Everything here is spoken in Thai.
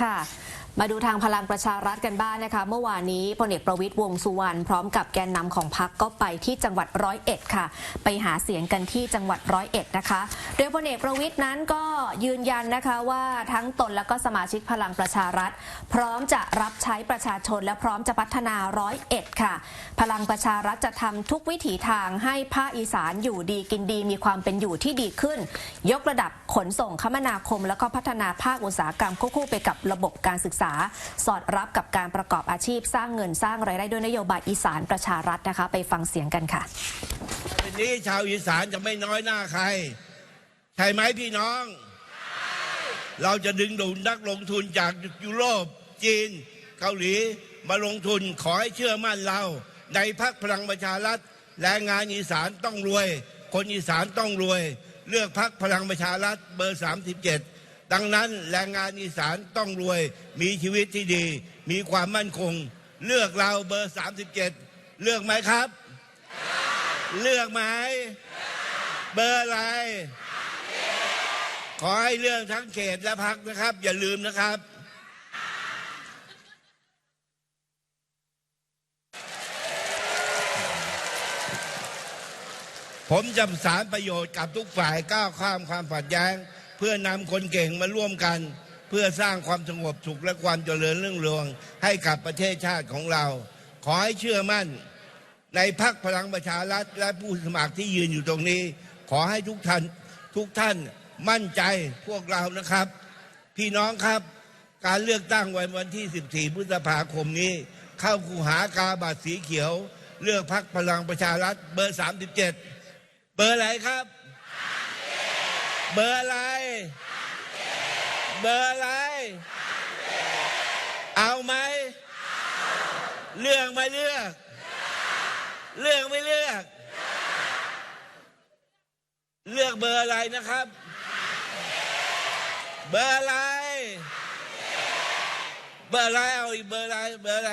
ค่ะ มาดูทางพลังประชารัฐกันบ้างนะคะ เมื่อวานนี้พลเอกประวิตยวงสุวรรณพร้อมกับแกนนำของพรรคก็ไปที่จังหวัดร้อยเอ็ดค่ะ ไปหาเสียงกันที่จังหวัดร้อยเอ็ดนะคะ โดยพลเอกประวิตยนั้นก็ยืนยันนะคะว่าทั้งตนและก็สมาชิกพลังประชารัฐ พร้อมจะรับใช้ประชาชนและพร้อมจะพัฒนาร้อยเอ็ดค่ะ พลังประชารัฐจะทำทุกวิถีทางให้ภาคอีสานอยู่ดีกินดี มีความเป็นอยู่ที่ดีขึ้น ยกระดับขนส่งคมนาคม แล้วก็พัฒนาภาคอุตสาหกรรมควบคู่ไปกับระบบการศึกษาสอดรับกับการประกอบอาชีพสร้างเงินสร้างรายได้ด้วยนโยบายอีสานประชารัฐนะคะ ไปฟังเสียงกันค่ะทีนี้ชาวอีสานจะไม่น้อยหน้าใคร ใช่ไหมพี่น้อง เราจะดึงดูดนักลงทุนจากยุโรปจีน เกาหลีมาลงทุนขอให้เชื่อมั่นเรา ในพักพลังประชารัฐแรงงานอีสานต้องรวย คนอีสานต้องรวย เลือกพักพลังประชารัฐเบอร์ 37 ดังนั้นแรงงานอีสานต้องรวย มีชีวิตที่ดี มีความมั่นคง เลือกเราเบอร์ 37 เลือกไหมครับ เลือกไหม เบอร์อะไร ขอให้เรื่องทั้งเขตและพักนะครับ อย่าลืมนะครับผมจะประสานประโยชน์กับทุกฝ่ายก้าวข้ามความขัดแย้ง เพื่อนำคนเก่งมาร่วมกัน เพื่อสร้างความสงบสุขและความเจริญเรื่องรวงให้กับประเทศชาติของเรา ขอให้เชื่อมั่น ในพักพลังประชารัฐและผู้สมัครที่ยืนอยู่ตรงนี้ ขอให้ทุกท่านทุกท่านมั่นใจพวกเรานะครับ พี่น้องครับการเลือกตั้งวันวันที่ 14 พฤษภาคมนี้ เข้าคูหากาบัตรสีเขียว เลือกพักพลังประชารัฐเบอร์ 37 เบอร์อะไรครับ เบอร์อะไร เบอร์อะไร เอาไหม เลือกไม่เลือก เลือกไม่เลือก เลือกเบอร์อะไรนะครับ เบอร์อะไร เบอร์อะไรเอาอีกเบอร์อะไร เบอร์อะไร